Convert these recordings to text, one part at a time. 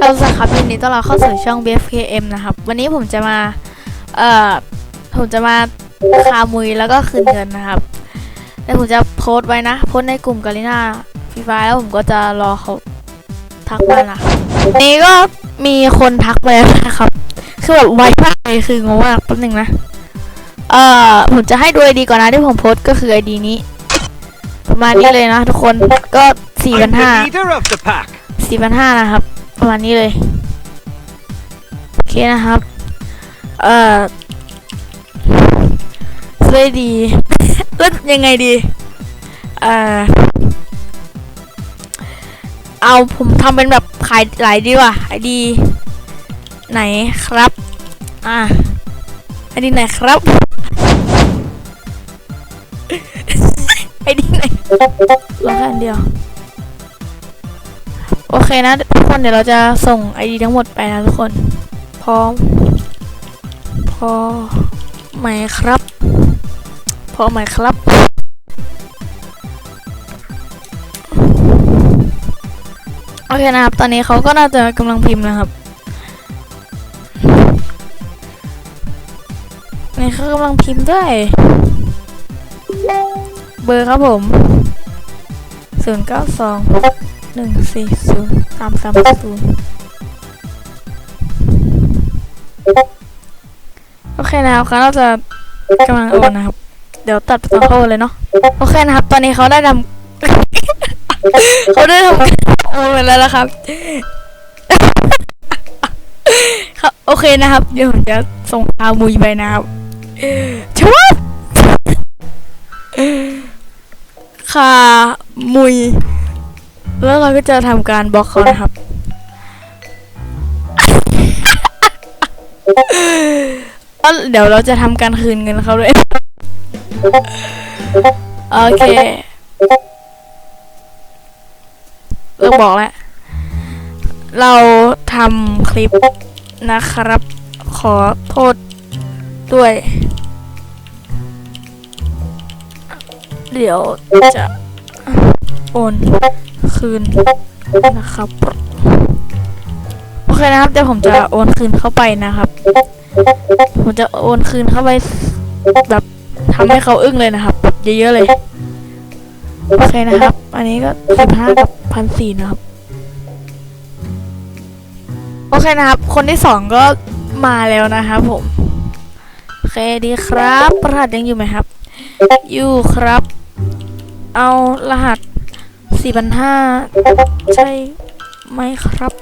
เราสครับยินดีต้อนรับเข้าสู่ช่อง BFKM นะครับ วันนี้ผมจะมา เอ่อ ผมจะมาคามุยแล้วก็คืนเงินนะครับ แล้วผมจะโพสต์ไว้นะ โพสต์ในกลุ่มกาลิน่าฟรีไฟแล้วผมก็จะรอเขาทักมานะครับนี้ก็มีคนทักมาแล้วนะครับ คือแบบไวมากเลยคืองงมากแป๊บนึงนะ เอ่อ ผมจะให้ดูไอดีก่อนนะที่ผมโพสต์ก็คือไอดีนี้ ประมาณนี้เลยนะทุกคน ก็สี่พัน I'm ห้า the leader of the pack. สี่พันห้านะครับ ประมาณนี้เลย โอเคนะครับ เอ่อช่วยดีเล่นยังไงดี เอ่อ เอาผมทำเป็นแบบขายหลายดีว่าไอดีไหนครับ อ่าไอดีไหนครับไอดีไหนลอแค่อันเดียว โอเคนะทุกคนเดี๋ยวเราจะส่งไอดีทั้งหมดไปนะทุกคน พร้อม พอไหมครับ พอไหมครับ โอเคนะครับ ตอนนี้เขาก็น่าจะกำลังพิมพ์นะครับนี่เขากำลังพิมพ์ด้วย เบอร์ครับผมศูนย์เก้าสอง หนึ่งสี่ศูนย์สามสามศูนย์โอเคนะครับเขาจะกำลังโอนนะครับ เดี๋ยวตัดตอนเขาโอนเลยเนาะโอเคนะครับ ตอนนี้เขาได้ทำเขาได้ทำโอนไปแล้วนะครับโอเคนะครับ เดี๋ยวผมจะส่งคามุยไปนะครับชัวบคามุย แล้วเราก็จะทำการบล็อกเขานะครับ เดี๋ยวเราจะทำการคืนเงินเขาด้วย โอเคเลิกบอกแล้ว เราทำคลิปนะครับ ขอโทษด้วย เดี๋ยวจะโอน คืนนะครับโอเคนะครับเดี๋ยวผมจะโอนคืนเข้าไปนะครับ ผมจะโอนคืนเข้าไปแบบทำให้เขาอึ้งเลยนะครับแบบเยอะๆเลยโอเคนะครับ อันนี้ก็สิบห้ากับพันสี่นะครับ โอเคนะครับ คนที่สองก็มาแล้วนะครับผม โอเคดีครับ รหัสยังอยู่ไหมครับ อยู่ครับ เอารหัส สี่พันห้าใช่ไหมครับ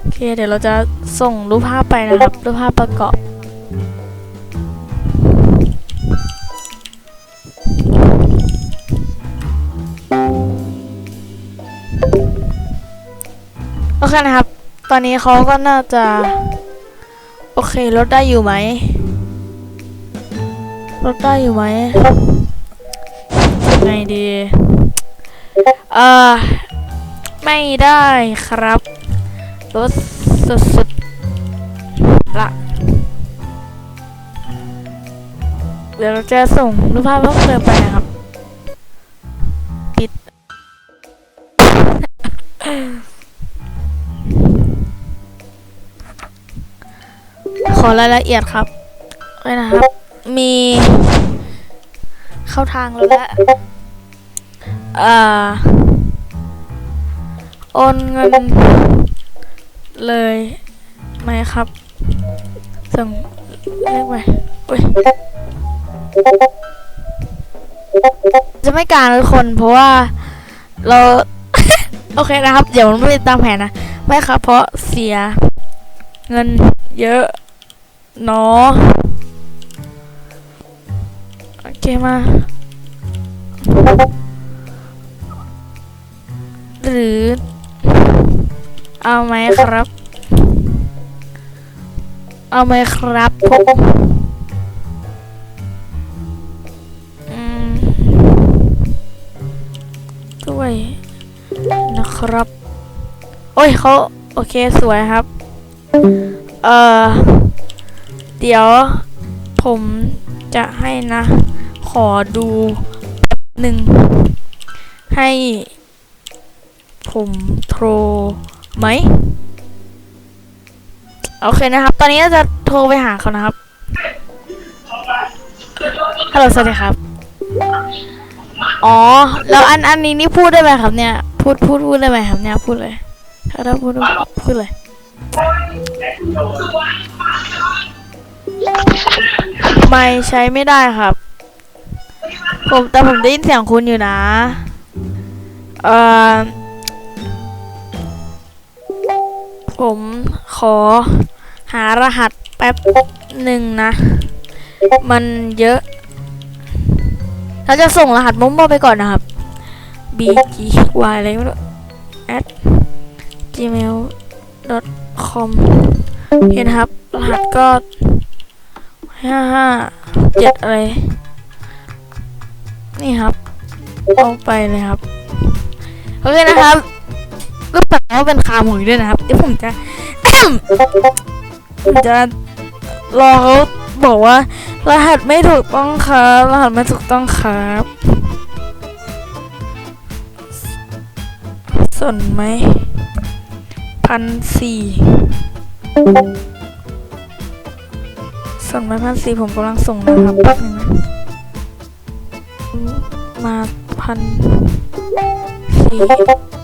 โอเค เดี๋ยวเราจะส่งรูปภาพไปนะครับ รูปภาพประกอบ โอเคนะครับ ตอนนี้เขาก็น่าจะ โอเคลดได้อยู่ไหมลดได้อยู่ไหมไงดี เออไม่ได้ครับรถสุดๆละเดี๋ยวเราจะส่งรูปภาพเพิ่มเติมไปนะครับ ปิด ขอรายละเอียดครับเลยนะครับ มีเข้าทางแล้วแหละ อ่อโอนเงินเลยไหมครับ ส่งเลขไปอุ้ยจะไม่การทุกคนเพราะว่าเรา โอเคนะครับ เดี๋ยวมันไม่ตามแผนนะ ไม่ครับ เพราะเสียเงินเยอะเนาะโอเคมา หรือ เอาไหมครับ เอาไหมครับผมด้วย นะครับ โอ้ยเขาโอเคสวยครับ เอ่อ เดี๋ยวผมจะให้นะ ขอดูหนึ่งให้ ผมโทรไหมโอเคนะครับ ตอนนี้จะโทรไปหาเขานะครับฮัลโหลสวัสดีครับ อ๋อ แล้วอันอันนี้นี่พูดได้ไหมครับเนี่ย พูดพูดพูดได้ไหมครับเนี่ยพูดเลย ถ้าถ้าพูดพูดเลย ไม่ใช้ไม่ได้ครับ ผมแต่ผมได้ยินเสียงคุณอยู่นะ เอ่อ ผมขอหารหัสแป๊บหนึ่งนะ มันเยอะ เราจะส่งรหัสมั่วๆไปก่อนนะครับ b g y อะไรไม่รู้ at gmail com เห็นครับ รหัสก็ห้าห้าเจ็ดอะไร นี่ครับเอาไปเลยครับ โอเคนะครับ รูปแบบว่าเป็นคาหมุยด้วยนะครับ เดี๋ยวผมจะผมจะรอเขาบอกว่า รหัสไม่ถูกต้องครับ รหัสไม่ถูกต้องครับสนไหมพันสี่สนไหมพันสี่ผมกำลังส่งนะครับแป๊บนึงนะมาพัน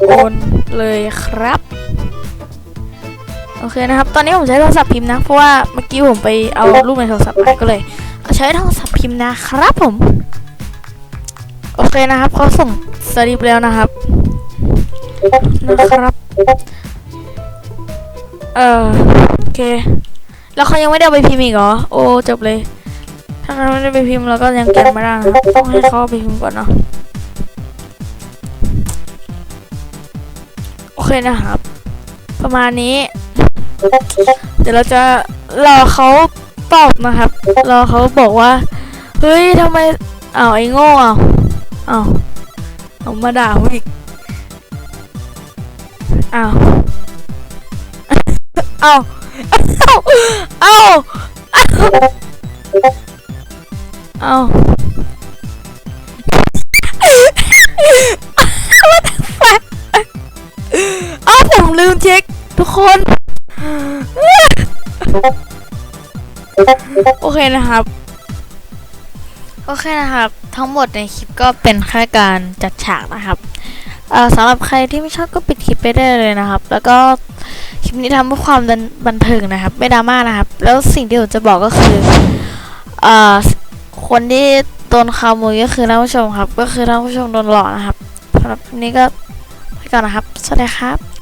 โอนเลยครับ โอเคนะครับ ตอนนี้ผมใช้โทรศัพท์พิมพ์นะ เพราะว่าเมื่อกี้ผมไปเอารูปในโทรศัพท์มาก็เลยเใช้โทรศัพท์พิมพ์นะครับผม โอเคนะครับเขาส่งสลิปแล้วนะครับนะครับ เออโอเค แล้วเขายังไม่ได้ไปพิมพ์อีกเหรอ โอ้จบเลย ถ้าเขาไม่ได้ไปพิมพ์เราก็ยังแกะไม่ได้นะต้องให้เขาไปพิมพ์ก่อนเนาะ โอเคนะครับ ประมาณนี้ เดี๋ยวเราจะรอเขาตอบนะครับ รอเขาบอกว่า เฮ้ยทำไมอ้าวไอ้โง่อ้าวอ้าวเอามาด่าผมอีกอ้าวอ้าวอ้าวอ้าวอ้ คนโอเคนะครับโอเคนะครับ ทั้งหมดในคลิปก็เป็นแค่การจัดฉากนะครับเอ่อสำหรับใครที่ไม่ชอบก็ปิดคลิปไปได้เลยนะครับ แล้วก็คลิปนี้ทำเพื่อความบันเทิงนะครับ ไม่ดราม่านะครับ แล้วสิ่งที่ผมจะบอกก็คือเอ่อคนที่โดนขโมยก็คือท่านผู้ชมครับ ก็คือท่านผู้ชมโดนหลอกนะครับสำหรับคลิปนี้ก็ไปก่อนนะครับ สวัสดีครับ